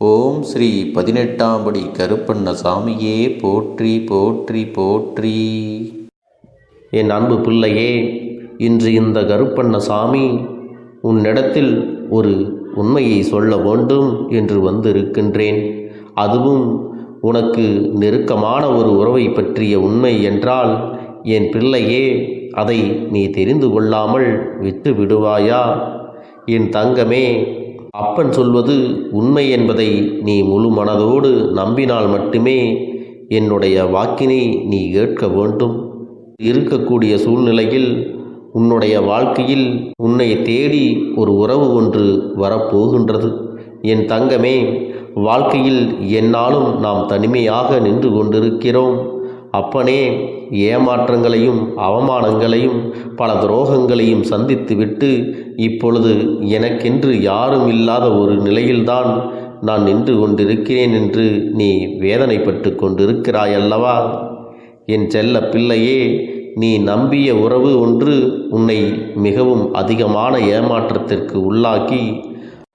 ஓம் ஸ்ரீ பதினெட்டாம் படி கருப்பண்ண சாமியே போற்றி போற்றி போற்றி. என் அன்பு பிள்ளையே இன்று இந்த கருப்பண்ண சாமி உன்னிடத்தில் ஒரு உண்மையை சொல்ல வேண்டும் என்று வந்திருக்கின்றேன். அதுவும் உனக்கு நெருக்கமான ஒரு உறவை பற்றிய உண்மை என்றால் என் பிள்ளையே அதை நீ தெரிந்து கொள்ளாமல் விட்டு விடுவாயா? என் தங்கமே அப்பன் சொல்வது உண்மை என்பதை நீ முழு மனதோடு நம்பினால் மட்டுமே என்னுடைய வாக்கினை நீ கேட்க வேண்டும். இருக்கக்கூடிய சூழ்நிலையில் உன்னுடைய வாழ்க்கையில் உன்னை தேடி ஒரு உறவு ஒன்று வரப்போகின்றது. என் தங்கமே வாழ்க்கையில் என்னாலும் நாம் தனிமையாக நின்று கொண்டிருக்கிறோம். அப்பனே ஏமாற்றங்களையும் அவமானங்களையும் பல துரோகங்களையும் சந்தித்துவிட்டு இப்பொழுது எனக்கென்று யாரும் இல்லாத ஒரு நிலையில்தான் நான் நின்று கொண்டிருக்கிறேன் என்று நீ வேதனைப்பட்டு கொண்டிருக்கிறாய் அல்லவா என் செல்ல பிள்ளையே நீ நம்பிய உறவு ஒன்று உன்னை மிகவும் அதிகமான ஏமாற்றத்திற்கு உள்ளாக்கி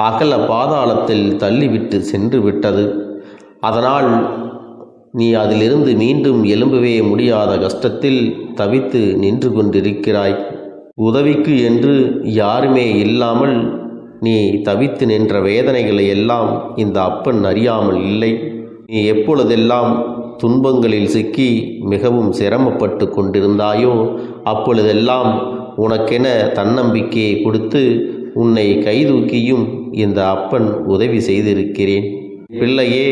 அகல பாதாளத்தில் தள்ளிவிட்டு சென்று விட்டது அதனால் நீ அதிலிருந்து மீண்டும் எழும்பவே முடியாத கஷ்டத்தில் தவித்து நின்று கொண்டிருக்கிறாய். உதவிக்கு என்று யாருமே இல்லாமல் நீ தவித்து நின்ற வேதனைகளை எல்லாம் இந்த அப்பன் அறியாமல் இல்லை. நீ எப்பொழுதெல்லாம் துன்பங்களில் சிக்கி மிகவும் சிரமப்பட்டு கொண்டிருந்தாயோ அப்பொழுதெல்லாம் உனக்கென தன்னம்பிக்கையை கொடுத்து உன்னை கைதூக்கியும் இந்த அப்பன் உதவி செய்திருக்கிறேன். பிள்ளையே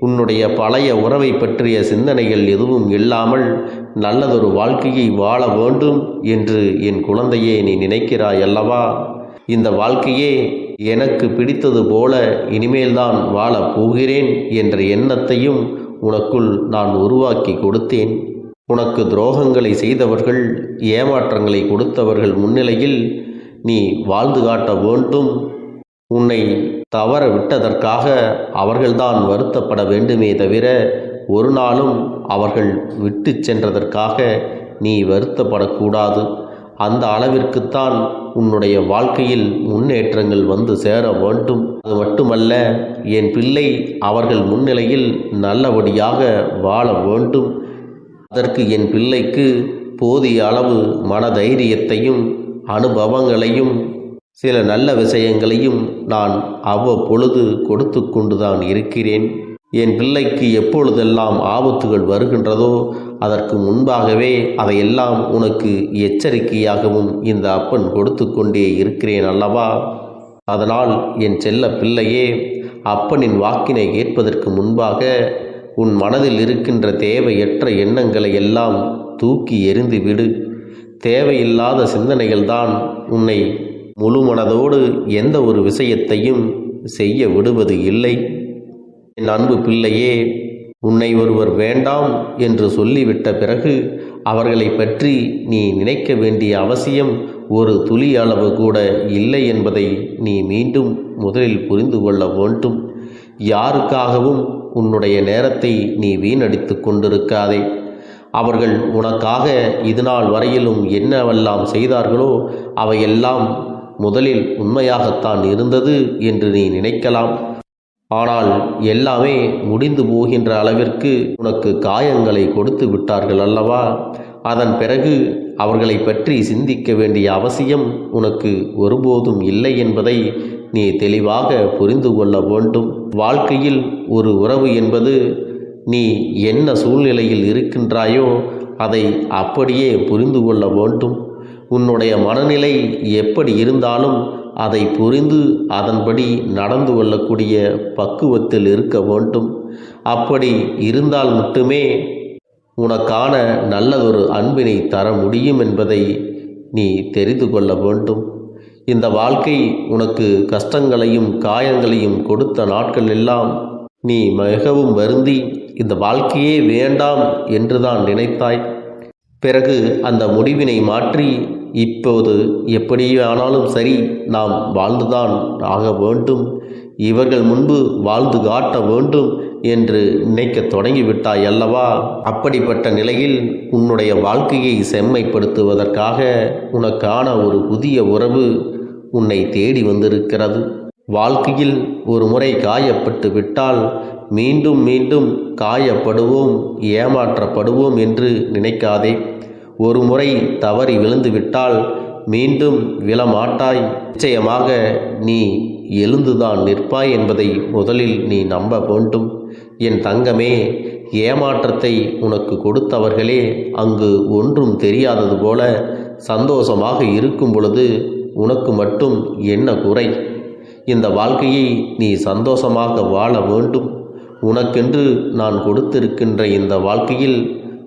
உன்னுடைய பழைய உறவை பற்றிய சிந்தனைகள் எதுவும் இல்லாமல் நல்லதொரு வாழ்க்கையை வாழ வேண்டும் என்று என் குழந்தையே நீ நினைக்கிறாய் அல்லவா இந்த வாழ்க்கையே எனக்கு பிடித்தது போல இனிமேல்தான் வாழப் போகிறேன் என்ற எண்ணத்தையும் உனக்குள் நான் உருவாக்கி கொடுத்தேன். உனக்கு துரோகங்களை செய்தவர்கள் ஏமாற்றங்களை கொடுத்தவர்கள் முன்னிலையில் நீ வாழ்ந்து காட்ட வேண்டும். உன்னை தவற விட்டதற்காக அவர்கள்தான் வருத்தப்பட வேண்டுமே தவிர ஒரு நாளும் அவர்கள் விட்டு சென்றதற்காக நீ வருத்தப்படக்கூடாது. அந்த அளவிற்குத்தான் உன்னுடைய வாழ்க்கையில் முன்னேற்றங்கள் வந்து சேர வேண்டும். அது மட்டுமல்ல என் பிள்ளை அவர்கள் முன்னிலையில் நல்லபடியாக வாழ வேண்டும். அதற்கு என் பிள்ளைக்கு போதிய அளவு மனதைரியத்தையும் அனுபவங்களையும் சில நல்ல விஷயங்களையும் நான் அவ்வப்பொழுது கொடுத்து கொண்டுதான் இருக்கிறேன். என் பிள்ளைக்கு எப்பொழுதெல்லாம் ஆபத்துகள் வருகின்றதோ அதற்கு முன்பாகவே அதையெல்லாம் உனக்கு எச்சரிக்கையாகவும் இந்த அப்பன் கொடுத்து கொண்டே இருக்கிறேன் அல்லவா? அதனால் என் செல்ல பிள்ளையே அப்பனின் வாக்கினை கேட்பதற்கு முன்பாக உன் மனதில் இருக்கின்ற தேவையற்ற எண்ணங்களை எல்லாம் தூக்கி எறிந்து விடு தேவையில்லாத சிந்தனைகள்தான் உன்னை முழு மனதோடு எந்த ஒரு விஷயத்தையும் செய்ய விடுவது இல்லை. என் அன்பு பிள்ளையே உன்னை ஒருவர் வேண்டாம் என்று சொல்லிவிட்ட பிறகு அவர்களை பற்றி நீ நினைக்க வேண்டிய அவசியம் ஒரு துளி அளவு கூட இல்லை என்பதை நீ மீண்டும் முதலில் புரிந்து கொள்ள வேண்டும். யாருக்காகவும் உன்னுடைய நேரத்தை நீ வீணடித்து கொண்டிருக்காதே. அவர்கள் உனக்காக இதுநாள் வரையிலும் என்னவெல்லாம் செய்தார்களோ அவையெல்லாம் முதலில் உண்மையாகத்தான் இருந்தது என்று நீ நினைக்கலாம். ஆனால் எல்லாமே முடிந்து போகின்ற அளவிற்கு உனக்கு காயங்களை கொடுத்து விட்டார்கள் அல்லவா? அதன் பிறகு அவர்களை பற்றி சிந்திக்க வேண்டிய அவசியம் உனக்கு ஒருபோதும் இல்லை என்பதை நீ தெளிவாக புரிந்து கொள்ள வேண்டும். வாழ்க்கையில் ஒரு உறவு என்பது நீ என்ன சூழ்நிலையில் இருக்கின்றாயோ அதை அப்படியே புரிந்து கொள்ள வேண்டும். உன்னுடைய மனநிலை எப்படி இருந்தாலும் அதை புரிந்து அதன்படி நடந்து கொள்ளக்கூடிய பக்குவத்தில் இருக்க வேண்டும். அப்படி இருந்தால் மட்டுமே உனக்கான நல்லதொரு அன்பினை தர முடியும் என்பதை நீ தெரிந்து கொள்ள வேண்டும். இந்த வாழ்க்கை உனக்கு கஷ்டங்களையும் காயங்களையும் கொடுத்த நாட்கள் எல்லாம் நீ மிகவும் வருந்தி இந்த வாழ்க்கையே வேண்டாம் என்றுதான் நினைத்தாய். பிறகு அந்த முடிவினை மாற்றி இப்போது எப்படியானாலும் சரி நாம் வாழ்ந்துதான் ஆக வேண்டும். இவர்கள் முன்பு வாழ்ந்து காட்ட வேண்டும் என்று நினைக்கத் தொடங்கிவிட்டாய் அல்லவா? அப்படிப்பட்ட நிலையில் உன்னுடைய வாழ்க்கையை செம்மைப்படுத்துவதற்காக உனக்கான ஒரு புதிய உறவு உன்னை தேடி வந்திருக்கிறது. வாழ்க்கையில் ஒரு முறை காயப்பட்டு விட்டால் மீண்டும் மீண்டும் காயப்படுவோம் ஏமாற்றப்படுவோம் என்று நினைக்காதே. ஒரு முறை தவறி விழுந்து விட்டால் மீண்டும் விழமாட்டாய். நிச்சயமாக நீ எழுந்துதான் நிற்பாய் என்பதை முதலில் நீ நம்ப வேண்டும். என் தங்கமே ஏமாற்றத்தை உனக்கு கொடுத்தவர்களே அங்கு ஒன்றும் தெரியாதது போல சந்தோஷமாக இருக்கும் பொழுது உனக்கு மட்டும் என்ன குறை? இந்த வாழ்க்கையை நீ சந்தோஷமாக வாழ வேண்டும். உனக்கென்று நான் கொடுத்திருக்கின்ற இந்த வாழ்க்கையில்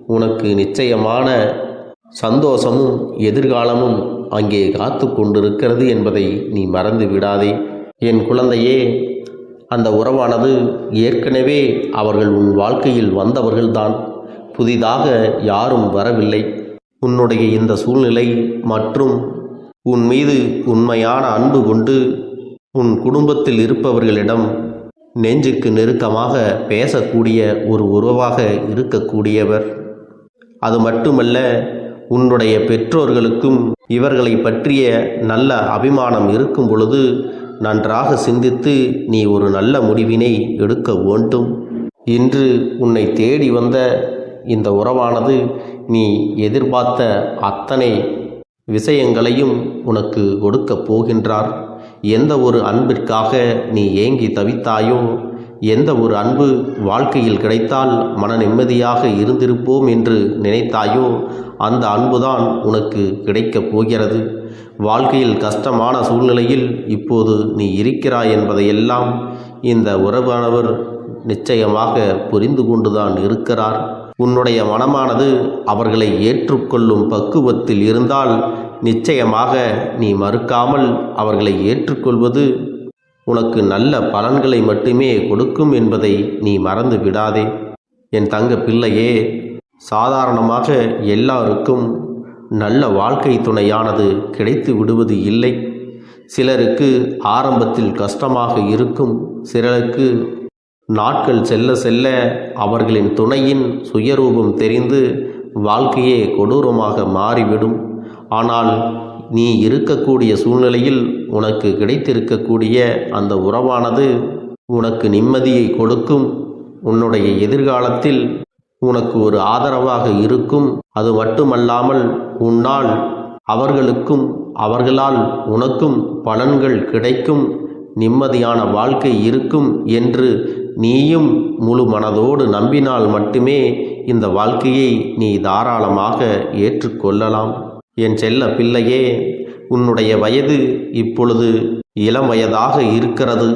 உனக்கு நிச்சயமான சந்தோஷமும் எதிர்காலமும் அங்கே காத்து கொண்டிருக்கிறது என்பதை நீ மறந்து விடாதே. என் குழந்தையே அந்த உறவானது ஏற்கனவே அவர்கள் உன் வாழ்க்கையில் வந்தவர்கள்தான். புதிதாக யாரும் வரவில்லை. உன்னுடைய இந்த சூழ்நிலை மற்றும் உன் மீது உண்மையான அன்பு கொண்டு உன் குடும்பத்தில் இருப்பவர்களிடம் நெஞ்சுக்கு நெருக்கமாக பேசக்கூடிய ஒரு உறவாக இருக்கக்கூடியவர். அது மட்டுமல்ல உன்னுடைய பெற்றோர்களுக்கும் இவர்களை பற்றிய நல்ல அபிமானம் இருக்கும் பொழுது நன்றாக சிந்தித்து நீ ஒரு நல்ல முடிவினை எடுக்க வேண்டும். இன்று உன்னை தேடி வந்த இந்த உறவானது நீ எதிர்பார்த்த அத்தனை விஷயங்களையும் உனக்கு கொடுக்கப் போகின்றார். எந்த ஒரு அன்பிற்காக நீ ஏங்கி தவித்தாயோ எந்த ஒரு அன்பு வாழ்க்கையில் கிடைத்தால் மன நிம்மதியாக இருந்திருப்போம் என்று நினைத்தாயோ அந்த அன்புதான் உனக்கு கிடைக்கப் போகிறது. வாழ்க்கையில் கஷ்டமான சூழ்நிலையில் இப்போது நீ இருக்கிறாய் என்பதையெல்லாம் இந்த உறவானவர் நிச்சயமாக புரிந்து கொண்டுதான் இருக்கிறார். உன்னுடைய மனமானது அவர்களை ஏற்றுக்கொள்ளும் பக்குவத்தில் இருந்தால் நிச்சயமாக நீ மறுக்காமல் அவர்களை ஏற்றுக்கொள்வது உனக்கு நல்ல பலன்களை மட்டுமே கொடுக்கும் என்பதை நீ மறந்து விடாதே. என் தங்க பிள்ளையே சாதாரணமாக எல்லாருக்கும் நல்ல வாழ்க்கை துணையானது கிடைத்து விடுவது இல்லை. சிலருக்கு ஆரம்பத்தில் கஷ்டமாக இருக்கும் சிலருக்கு நாட்கள் செல்ல செல்ல அவர்களின் துணையின் சுயரூபம் தெரிந்து வாழ்க்கையே கொடூரமாக மாறிவிடும். ஆனால் நீ இருக்கக்கூடிய சூழ்நிலையில் உனக்கு கிடைத்திருக்கக்கூடிய அந்த உறவானது உனக்கு நிம்மதியை கொடுக்கும். உன்னுடைய எதிர்காலத்தில் உனக்கு ஒரு ஆதரவாக இருக்கும். அது மட்டுமல்லாமல் உன்னால் அவர்களுக்கும் அவர்களால் உனக்கும் பலன்கள் கிடைக்கும். நிம்மதியான வாழ்க்கை இருக்கும் என்று நீயும் முழு மனதோடு நம்பினால் மட்டுமே இந்த வாழ்க்கையை நீ தாராளமாக ஏற்றுக்கொள்ளலாம். என் செல்ல பிள்ளையே உன்னுடைய வயது இப்பொழுது இளம் வயதாக இருக்கிறது.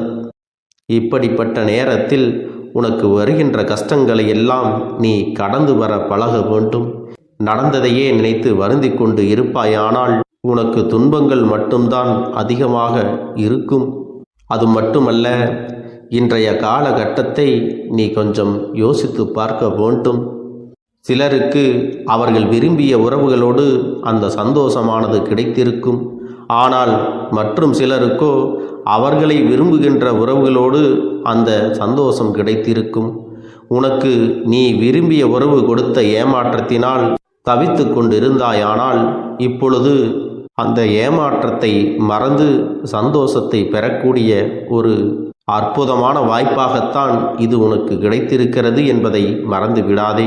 இப்படிப்பட்ட நேரத்தில் உனக்கு வருகின்ற கஷ்டங்களை எல்லாம் நீ கடந்து வர பழக வேண்டும். நடந்ததையே நினைத்து வருந்தி கொண்டு இருப்பாயானால் உனக்கு துன்பங்கள் மட்டும்தான் அதிகமாக இருக்கும். அது மட்டுமல்ல இன்றைய காலகட்டத்தை நீ கொஞ்சம் யோசித்து பார்க்க வேண்டும். சிலருக்கு அவர்கள் விரும்பிய உறவுகளோடு அந்த சந்தோஷமானது கிடைத்திருக்கும். ஆனால் மற்றும் சிலருக்கோ அவர்களை விரும்புகின்ற உறவுகளோடு அந்த சந்தோஷம் கிடைத்திருக்கும். உனக்கு நீ விரும்பிய உறவு கொடுத்த ஏமாற்றத்தினால் தவித்து கொண்டிருந்தாயானால் இப்பொழுது அந்த ஏமாற்றத்தை மறந்து சந்தோஷத்தை பெறக்கூடிய ஒரு அற்புதமான வாய்ப்பாகத்தான் இது உனக்கு கிடைத்திருக்கிறது என்பதை மறந்து விடாதே